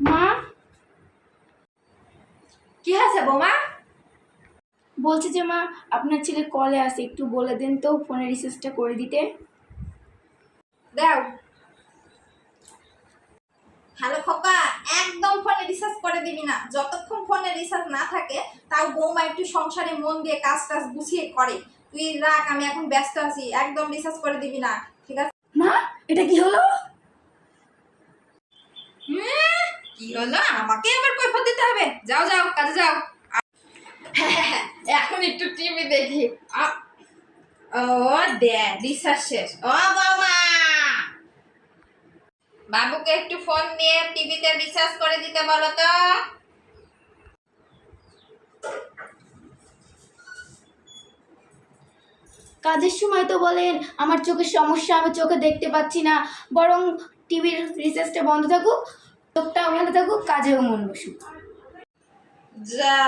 মা? কি হয়েছে বৌমা? বলছি যে মা আপনার ছেলে কলে আসে একটু বলে দেন তো ফোনের রিচার্জটা করে দিতে। দাও। হ্যালো খোকা একদম ফোনে রিচার্জ করে দিবি না। যতক্ষণ ফোনে রিচার্জ না থাকে তাও বৌমা একটু সংসারে মন দিয়ে কাজ টাজ গুছিয়ে করে। তুই রাখ আমি এখন ব্যস্ত আছি। একদম রিচার্জ করে দিবি না ঠিক আছে? মা এটা কি হলো? কি হলো? আমাকে আবার কৈফত দিতে হবে। যাও যাও কাজে যাও। এখন একটু টিভি দেখি। ও দে রিসার্চ শেষ। ও বাবা বাবুকে একটু ফোন দিয়ে টিভিতে রিচার্জ করে দিতে বলো তো। কাজের সময় তো বলেন, আমার চোখের সমস্যা, আমি চোখে দেখতে পাচ্ছি না। বরং টিভির রিসার্চটা বন্ধ থাকুক চোখটা ভালো থাকুক, কাজেও মন বসুক। যা।